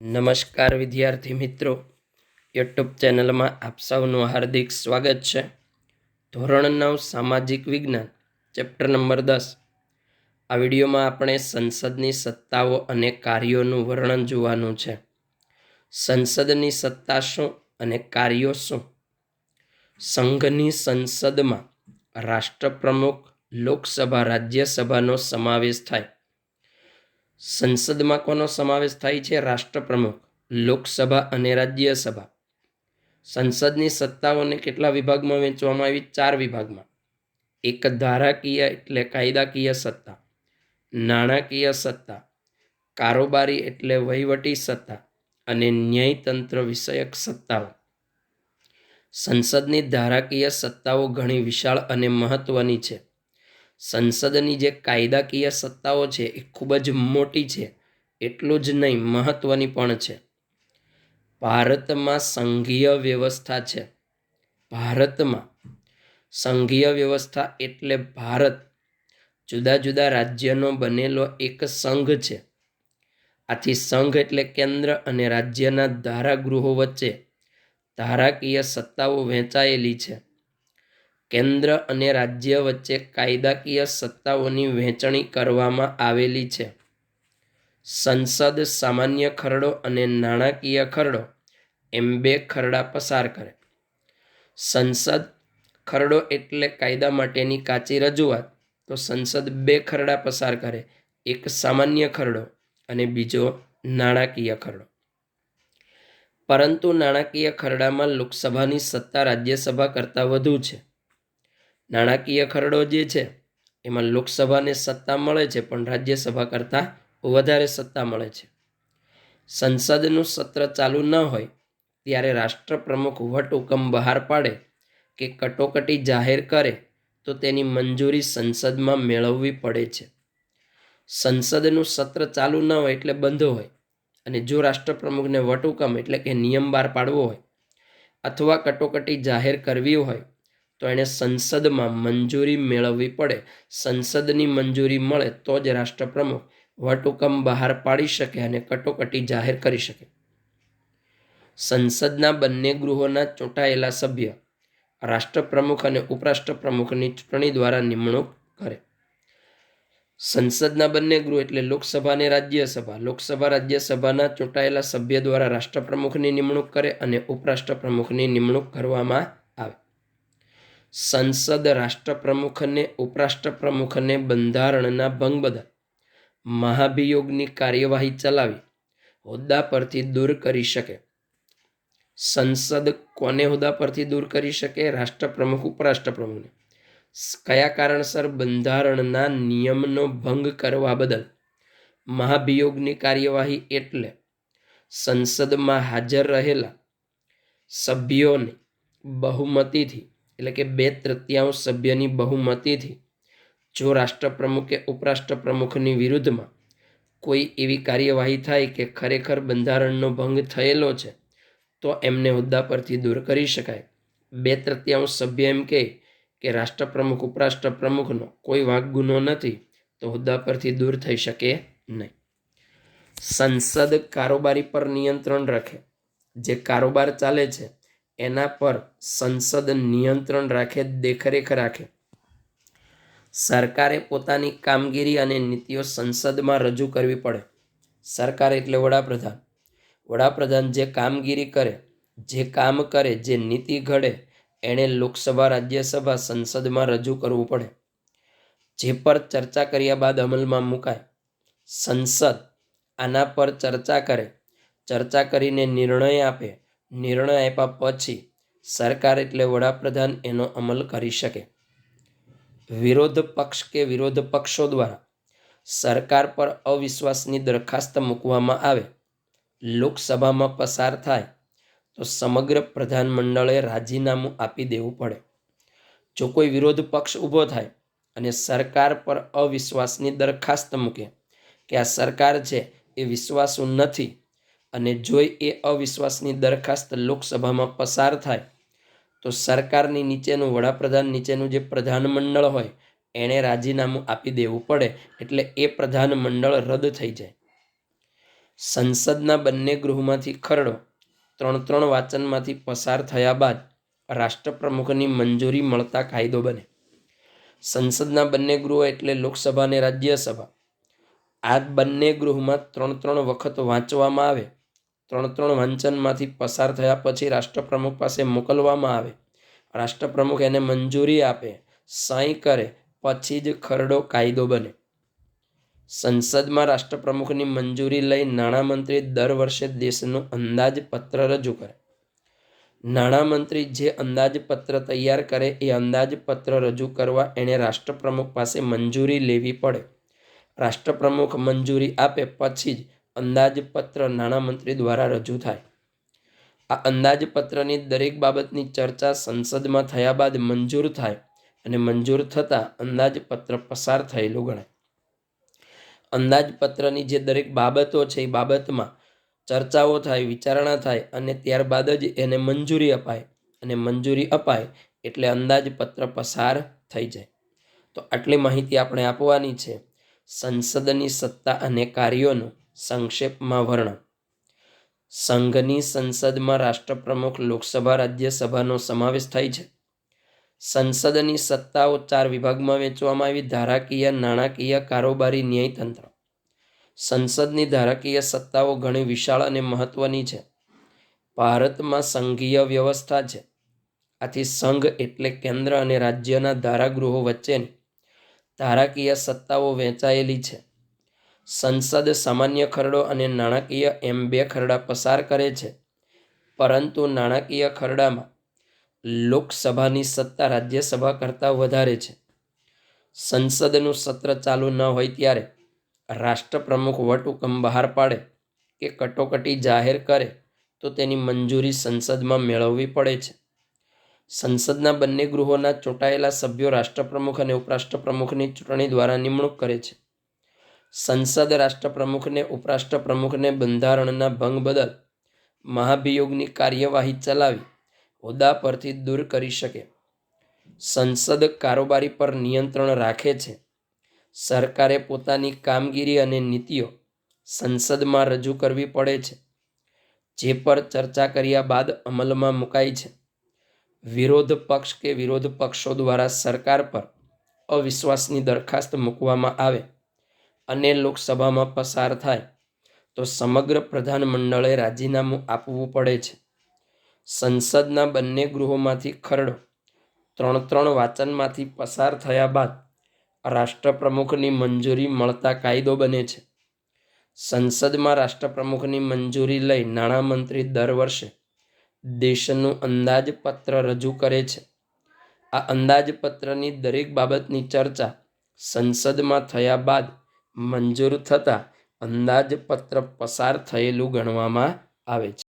નમસ્કાર વિદ્યાર્થી મિત્રો. યુટ્યુબ ચેનલમાં આપ સૌનું હાર્દિક સ્વાગત છે. ધોરણ નવ, સામાજિક વિજ્ઞાન, ચેપ્ટર નંબર દસ. આ વિડીયોમાં આપણે સંસદની સત્તાઓ અને કાર્યોનું વર્ણન જોવાનું છે. સંસદની સત્તા શું અને કાર્યો શું? સંઘની સંસદમાં રાષ્ટ્રપ્રમુખ લોકસભા રાજ્યસભાનો સમાવેશ થાય. સંસદમાં કોનો સમાવેશ થાય છે રાષ્ટ્રપ્રમુખ, લોકસભા અને રાજ્યસભા? સંસદની સત્તાઓને કેટલા વિભાગમાં વહેંચવામાં આવી? ચાર વિભાગમાં. એક ધારાકીય એટલે કાયદાકીય સત્તા, નાણાકીય સત્તા, કારોબારી એટલે વહીવટી સત્તા અને ન્યાયતંત્ર વિષયક સત્તાઓ. સંસદની ધારાકીય સત્તાઓ ઘણી વિશાળ અને મહત્વની છે. સંસદની જે કાયદાકીય સત્તાઓ છે એ ખૂબ જ મોટી છે, એટલું જ નહીં, મહત્વની પણ છે. ભારતમાં સંઘીય વ્યવસ્થા છે. ભારતમાં સંઘીય વ્યવસ્થા એટલે ભારત. જુદા જુદા રાજ્યનો બનેલો એક સંઘ છે. આથી સંઘ એટલે કેન્દ્ર અને રાજ્યના ધારાગૃહો વચ્ચે ધારાકીય સત્તાઓ વહેંચાયેલી છે. કેન્દ્ર અને રાજ્ય વચ્ચે કાયદાકીય સત્તાઓની વહેંચણી કરવામાં આવેલી છે. સંસદ સામાન્ય ખરડો અને નાણાકીય ખરડો એમ બે ખરડા પસાર કરે. સંસદ ખરડો એટલે કાયદા માટેની કાચી રજૂઆત. તો સંસદ બે ખરડા પસાર કરે, એક સામાન્ય ખરડો અને બીજો નાણાકીય ખરડો. પરંતુ નાણાકીય ખરડામાં લોકસભાની સત્તા રાજ્યસભા કરતાં વધુ છે. નાણાકીય ખરડો જે છે, એમાં લોકસભાને સત્તા મળે છે, પણ રાજ્યસભા કરતાં વધારે સત્તા મળે છે. સંસદનું સત્ર ચાલુ ન હોય, ત્યારે રાષ્ટ્રપ્રમુખ વટહુકમ બહાર પાડે કે કટોકટી જાહેર કરે, તો તેની મંજૂરી સંસદમાં મેળવવી પડે છે. સંસદનું સત્ર ચાલુ ન હોય એટલે બંધ હોય, અને જો રાષ્ટ્રપ્રમુખને વટહુકમ એટલે કે નિયમ બહાર પાડવો હોય, અથવા કટોકટી જાહેર કરવી હોય તો એણે સંસદમાં મંજૂરી મેળવવી પડે. સંસદની મંજૂરી મળે તો જ રાષ્ટ્રપ્રમુખ વટહુકમ બહાર પાડી શકે અને કટોકટી જાહેર કરી શકે. સંસદના બંને ગૃહોના ચૂંટાયેલા સભ્ય રાષ્ટ્રપ્રમુખ અને ઉપરાષ્ટ્રપ્રમુખની ચૂંટણી દ્વારા નિમણૂક કરે. સંસદના બંને ગૃહ એટલે લોકસભા અને રાજ્યસભા. લોકસભા, રાજ્યસભાના ચૂંટાયેલા સભ્ય દ્વારા રાષ્ટ્રપ્રમુખની નિમણૂક કરે અને ઉપરાષ્ટ્રપ્રમુખની નિમણૂક કરવામાં આવે. સંસદ રાષ્ટ્રપ્રમુખને, ઉપરાષ્ટ્રપ્રમુખને બંધારણના ભંગ બદલ મહાભિયોગની કાર્યવાહી ચલાવી, હોદ્દા પરથી દૂર કરી શકે. સંસદ કોને હોદ્દા પરથી દૂર કરી શકે? રાષ્ટ્રપ્રમુખ, ઉપરાષ્ટ્રપ્રમુખને. કયા કારણસર બંધારણના નિયમનો ભંગ કરવા બદલ મહાભિયોગની કાર્યવાહી એટલે સંસદમાં હાજર રહેલા સભ્યોને બહુમતીથી એટલે કે બે તૃતીયાંશ સભ્યની બહુમતીથી જો રાષ્ટ્રપ્રમુખ કે ઉપરાષ્ટ્રપ્રમુખની વિરુદ્ધમાં કોઈ એવી કાર્યવાહી થાય કે ખરેખર બંધારણનો ભંગ થયેલો છે, તો એમને હોદ્દા પરથી દૂર કરી શકાય. બે તૃતીયાંશ સભ્ય એમ કહે કે રાષ્ટ્રપ્રમુખ, ઉપરાષ્ટ્રપ્રમુખનો કોઈ વાંક નથી, તો હોદ્દા પરથી દૂર થઈ શકે નહીં. સંસદ કારોબારી પર નિયંત્રણ રાખે. જે કારોબાર ચાલે છે એના પર સંસદ નિયંત્રણ રાખે, દેખરેખ રાખે. સરકારે પોતાની કામગીરી અને નીતિઓ સંસદમાં રજૂ કરવી પડે. સરકાર એટલે વડાપ્રધાન. વડાપ્રધાન જે કામગીરી કરે, જે કામ કરે, જે નીતિ ઘડે, એણે લોકસભા, રાજ્યસભા, સંસદમાં રજૂ કરવું પડે. જે પર ચર્ચા કર્યા બાદ અમલમાં મુકાય. સંસદ આના પર ચર્ચા કરે. ચર્ચા કરીને નિર્ણય આપે. નિર્ણય આપ્યા પછી સરકાર એટલે વડાપ્રધાન એનો અમલ કરી શકે. વિરોધ પક્ષ કે વિરોધ પક્ષો દ્વારા સરકાર પર અવિશ્વાસની દરખાસ્ત મૂકવામાં આવે, લોકસભામાં પસાર થાય, તો સમગ્ર પ્રધાનમંડળે રાજીનામું આપી દેવું પડે. જો કોઈ વિરોધ પક્ષ ઊભો થાય અને સરકાર પર અવિશ્વાસની દરખાસ્ત મૂકે કે આ સરકાર છે એ વિશ્વાસુ નથી અને જોઈ એ અવિશ્વાસની દરખાસ્ત લોકસભામાં પસાર થાય, તો સરકારની નીચેનું, વડાપ્રધાન નીચેનું જે પ્રધાનમંડળ હોય, એણે રાજીનામું આપી દેવું પડે એટલે એ પ્રધાનમંડળ રદ થઈ જાય. સંસદના બંને ગૃહમાંથી ખરડો ત્રણ ત્રણ વાચનમાંથી પસાર થયા બાદ રાષ્ટ્રપ્રમુખની મંજૂરી મળતા કાયદો બને. સંસદના બંને ગૃહો એટલે લોકસભા અને રાજ્યસભા. આ બંને ગૃહમાં ત્રણ ત્રણ વખત વાંચવામાં આવે ત્રણ ત્રણ વાંચનમાંથી પસાર થયા પછી રાષ્ટ્રપ્રમુખ પાસે મોકલવામાં આવે. રાષ્ટ્રપ્રમુખ એને મંજૂરી આપે, સહી કરે, પછી જ ખરડો કાયદો બને. સંસદમાં રાષ્ટ્રપ્રમુખની મંજૂરી લઈ નાણામંત્રી દર વર્ષે દેશનું અંદાજપત્ર રજૂ કરે. નાણામંત્રી જે અંદાજપત્ર તૈયાર કરે એ અંદાજપત્ર રજૂ કરવા એણે રાષ્ટ્રપ્રમુખ પાસે મંજૂરી લેવી પડે. રાષ્ટ્રપ્રમુખ મંજૂરી આપે પછી જ અંદાજપત્ર નાણામંત્રી દ્વારા રજૂ થાય. આ અંદાજપત્રની દરેક બાબતની ચર્ચા સંસદમાં થયા બાદ મંજૂર થાય અને મંજૂર થતાં અંદાજપત્ર પસાર થયેલું ગણાય. અંદાજપત્રની જે દરેક બાબતો છે એ બાબતમાં ચર્ચાઓ થાય, વિચારણા થાય અને ત્યારબાદ જ એને મંજૂરી અપાય અને મંજૂરી અપાય એટલે અંદાજપત્ર પસાર થઈ જાય. તો આટલી માહિતી આપણે આપવાની છે. સંસદની સત્તા અને કાર્યોનું સંક્ષેપમાં વર્ણન. સંઘની સંસદમાં રાષ્ટ્રપ્રમુખ લોકસભા રાજ્યસભાનો સમાવેશ થાય છે. સંસદની સત્તાઓ ચાર વિભાગમાં વહેંચવામાં આવી, ધારાકીય, નાણાકીય, કારોબારી, ન્યાયતંત્ર. સંસદની ધારાકીય સત્તાઓ ઘણી વિશાળ અને મહત્વની છે. ભારતમાં સંઘીય વ્યવસ્થા છે. આથી સંઘ એટલે કેન્દ્ર અને રાજ્યના ધારાગૃહો વચ્ચેની ધારાકીય સત્તાઓ વહેંચાયેલી છે. સંસદ સામાન્ય ખરડો અને નાણાકીય એમ બે ખરડા પસાર કરે છે. પરંતુ નાણાકીય ખરડામાં લોકસભાની સત્તા રાજ્યસભા કરતાં વધારે છે. સંસદનું સત્ર ચાલુ ન હોય ત્યારે રાષ્ટ્રપ્રમુખ વટહુકમ બહાર પાડે કે કટોકટી જાહેર કરે તો તેની મંજૂરી સંસદમાં મેળવવી પડે છે. સંસદના બંને ગૃહોના ચૂંટાયેલા સભ્યો રાષ્ટ્રપ્રમુખ અને ઉપરાષ્ટ્રપ્રમુખની ચૂંટણી દ્વારા નિમણૂક કરે છે. સંસદ રાષ્ટ્રપ્રમુખને, ઉપરાષ્ટ્રપ્રમુખને બંધારણના ભંગ બદલ મહાભિયોગની કાર્યવાહી ચલાવી હોદ્દા પરથી દૂર કરી શકે. સંસદ કારોબારી પર નિયંત્રણ રાખે છે. સરકારે પોતાની કામગીરી અને નીતિઓ સંસદમાં રજૂ કરવી પડે છે, જે પર ચર્ચા કર્યા બાદ અમલમાં મુકાય છે. વિરોધ પક્ષ કે વિરોધ પક્ષો દ્વારા સરકાર પર અવિશ્વાસની દરખાસ્ત મૂકવામાં આવે અને લોકસભામાં પસાર થાય, તો સમગ્ર પ્રધાનમંડળે રાજીનામું આપવું પડે છે. સંસદના બંને ગૃહોમાંથી ખરડો ત્રણ ત્રણ વાચનમાંથી પસાર થયા બાદ રાષ્ટ્રપ્રમુખની મંજૂરી મળતા કાયદો બને છે. સંસદમાં રાષ્ટ્રપ્રમુખની મંજૂરી લઈ નાણામંત્રી દર વર્ષે દેશનું અંદાજપત્ર રજૂ કરે છે. આ અંદાજપત્રની દરેક બાબતની ચર્ચા સંસદમાં થયા બાદ મંજૂર થતાં અંદાજપત્ર પસાર થયેલું ગણવામાં આવે છે.